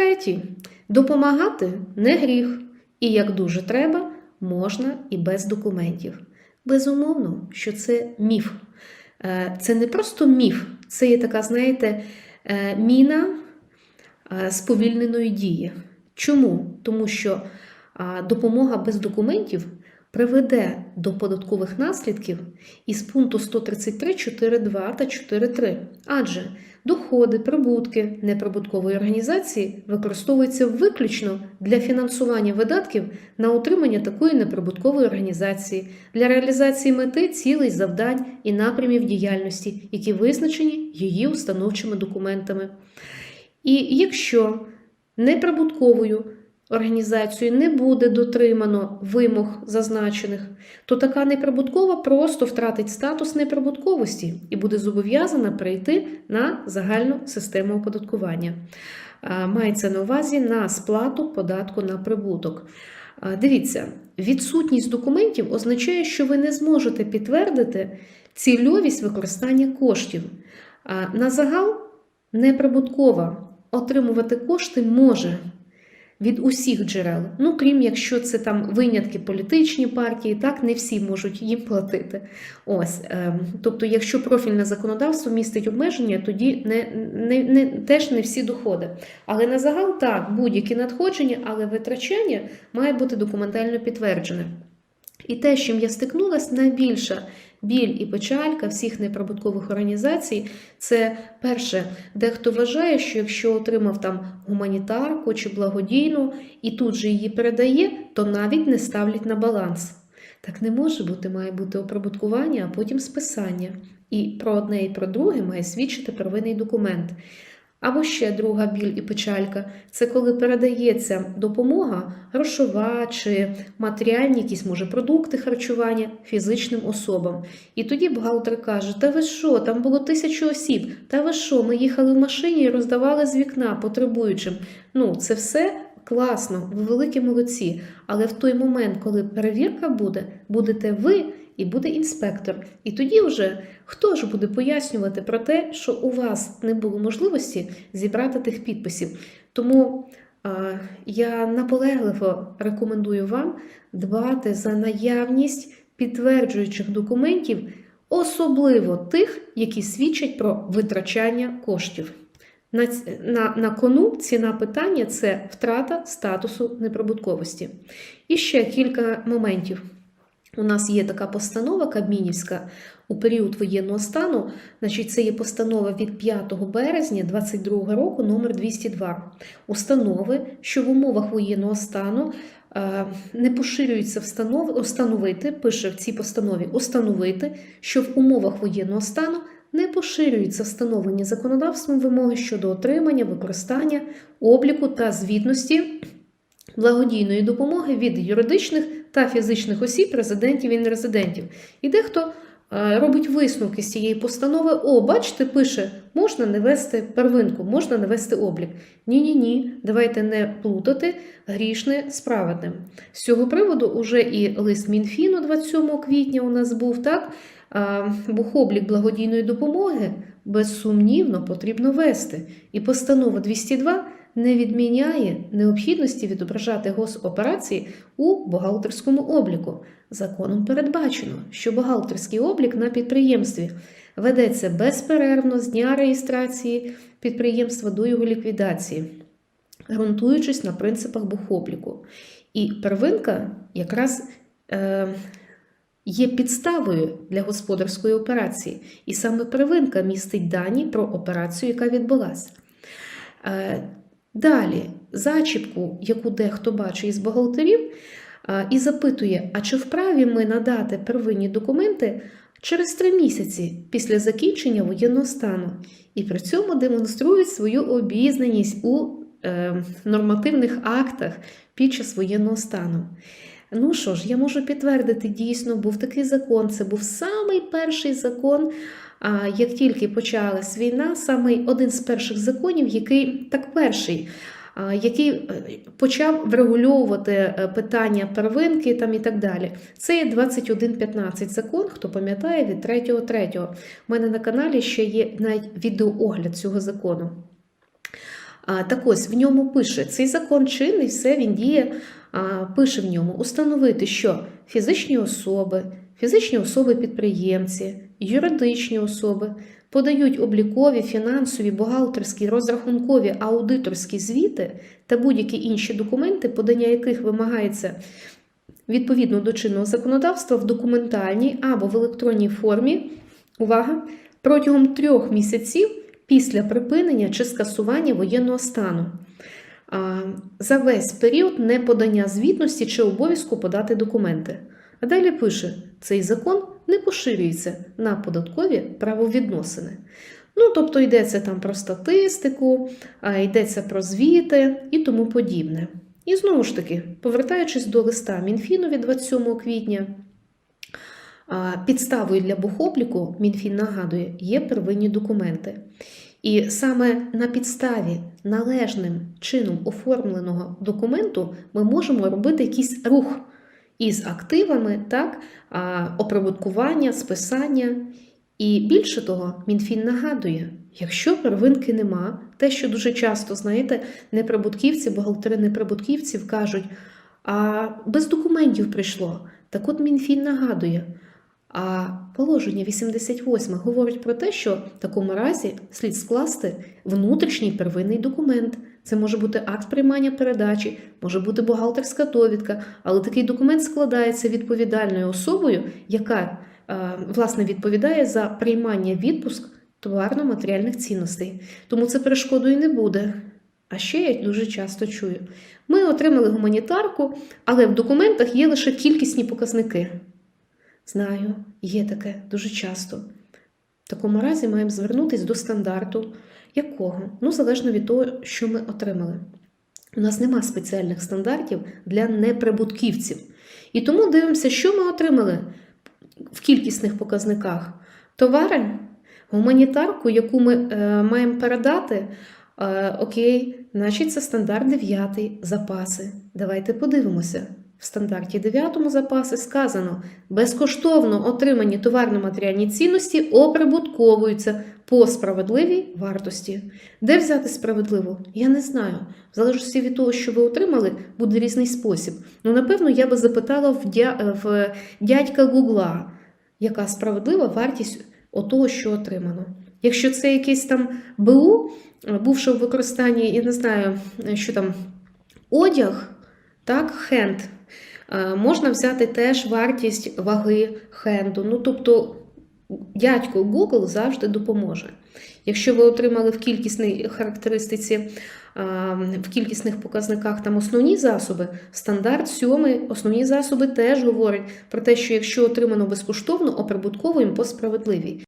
Третій: допомагати не гріх, і як дуже треба, можна і без документів. Безумовно, що це міф. Е, Це не просто міф, це є така, знаєте, е, міна е, сповільненої дії. Чому? Тому що допомога без документів приведе до податкових наслідків із пункту 133 4.2 та 4.3. Адже доходи, прибутки неприбуткової організації використовуються виключно для фінансування видатків на утримання такої неприбуткової організації, для реалізації мети, цілей, завдань і напрямів діяльності, які визначені її установчими документами. І якщо неприбутковою організацією не буде дотримано вимог зазначених, то така неприбуткова просто втратить статус неприбутковості і буде зобов'язана перейти на загальну систему оподаткування. Мається на увазі на сплату податку на прибуток. Дивіться, відсутність документів означає, що ви не зможете підтвердити цільовість використання коштів. На загал неприбуткова отримувати кошти може від усіх джерел. Ну, крім якщо це там винятки політичні партії, так не всі можуть їм платити. Ось, е, тобто, якщо профільне законодавство містить обмеження, тоді не, не, не, теж не всі доходи. Але на загал так, будь-які надходження, але витрачання має бути документально підтверджене. І те, з чим я стикнулася, найбільша біль і печалька всіх неприбуткових організацій, це перше, дехто вважає, що якщо отримав там гуманітарку чи благодійну і тут же її передає, то навіть не ставлять на баланс. Так не може бути, має бути оприбуткування, а потім списання. І про одне і про друге має свідчити первинний документ. Або ще друга біль і печалька це коли передається допомога грошова чи матеріальні якісь, може, продукти харчування фізичним особам. І тоді бухгалтер каже: Та ви що, там було тисячу осіб, та ви що, ми їхали в машині і роздавали з вікна потребуючим. Ну, це все класно, ви великі молодці. Але в той момент, коли перевірка буде, будете ви і буде інспектор. І тоді вже хто ж буде пояснювати про те, що у вас не було можливості зібрати тих підписів. Тому я наполегливо рекомендую вам дбати за наявність підтверджуючих документів, особливо тих, які свідчать про витрачання коштів. На, на, на кону ціна питання це втрата статусу неприбутковості. І ще кілька моментів. У нас є така постанова Кабмінівська у період воєнного стану. Значить, це є постанова від 5 березня 2022 року, номер 202. Установи, що в умовах воєнного стану е, не поширюється встанов, встановити, пише в цій постанові, установити, що в умовах воєнного стану не поширюються встановлені законодавством вимоги щодо отримання, використання, обліку та звітності благодійної допомоги від юридичних та фізичних осіб, резидентів і нерезидентів. І дехто робить висновки з цієї постанови: о, бачите, пише, можна не вести первинку, можна не вести облік. Ні-ні ні, давайте не плутати грішне з праведним. З цього приводу уже і лист Мінфіну 27 квітня у нас був так. А, Бухоблік благодійної допомоги безсумнівно потрібно вести. І постанова 202 не відміняє необхідності відображати госоперації у бухгалтерському обліку. Законом передбачено, що бухгалтерський облік на підприємстві ведеться безперервно з дня реєстрації підприємства до його ліквідації, ґрунтуючись на принципах бухобліку. І первинка якраз е, є підставою для господарської операції, і саме первинка містить дані про операцію, яка відбулася. Далі, зачіпку, яку дехто бачить із бухгалтерів, і запитує, а чи вправі ми надати первинні документи через три місяці після закінчення воєнного стану, і при цьому демонструють свою обізнаність у е, нормативних актах під час воєнного стану. Ну що ж, я можу підтвердити, дійсно був такий закон. Це був самий перший закон, як тільки почалась війна, самий один з перших законів, який так перший, який е, почав врегульовувати е, питання первинки там і так далі. Це є 2115 закон, хто пам'ятає від 3.3. У мене на каналі ще є навіть відеоогляд цього закону. Так ось в ньому пише цей закон чинний, все він діє. Пише в ньому установити, що фізичні особи, фізичні особи-підприємці, юридичні особи подають облікові, фінансові, бухгалтерські, розрахункові, аудиторські звіти та будь-які інші документи, подання яких вимагається відповідно до чинного законодавства в документальній або в електронній формі. Увага! Протягом трьох місяців після припинення чи скасування воєнного стану за весь період неподання звітності чи обов'язку подати документи. А далі пише: цей закон не поширюється на податкові правовідносини. Ну, тобто йдеться там про статистику, йдеться про звіти і тому подібне. І знову ж таки, повертаючись до листа Мінфіну від 27 квітня, підставою для бухобліку Мінфін нагадує, є первинні документи. І саме на підставі належним чином оформленого документу ми можемо робити якийсь рух із активами, так, оприбуткування, списання. І більше того, Мінфін нагадує, якщо первинки нема, те, що дуже часто, знаєте, неприбутківці, бухгалтери неприбутківців кажуть, а без документів прийшло. Так от Мінфін нагадує, а положення 88 говорить про те, що в такому разі слід скласти внутрішній первинний документ. Це може бути акт приймання передачі, може бути бухгалтерська довідка, але такий документ складається відповідальною особою, яка е, власне відповідає за приймання відпуск товарно-матеріальних цінностей. Тому це перешкодою не буде. А ще я дуже часто чую: ми отримали гуманітарку, але в документах є лише кількісні показники. Знаю, є таке дуже часто. В такому разі маємо звернутися до стандарту. Якого? Ну, залежно від того, що ми отримали. У нас нема спеціальних стандартів для неприбутківців. І тому дивимося, що ми отримали в кількісних показниках. Товари, гуманітарку, яку ми е, маємо передати. Е, окей, значить, це стандарт 9 запаси. Давайте подивимося. В стандарті 9 запаси сказано: безкоштовно отримані товарно-матеріальні цінності оприбутковуються по справедливій вартості. Де взяти справедливо? Я не знаю. В залежності від того, що ви отримали, буде різний спосіб. Ну, напевно, я би запитала в, дя... в дядька Гугла, яка справедлива вартість того, що отримано. Якщо це якийсь там БУ, бувши в використанні, я не знаю, що там одяг, так, хенд. Можна взяти теж вартість ваги хенду. Ну, тобто, дядько Google завжди допоможе. Якщо ви отримали в кількісній характеристиці, в кількісних показниках там основні засоби, стандарт сьомий, основні засоби теж говорить про те, що якщо отримано безкоштовно, оприбутковуємо по справедливій.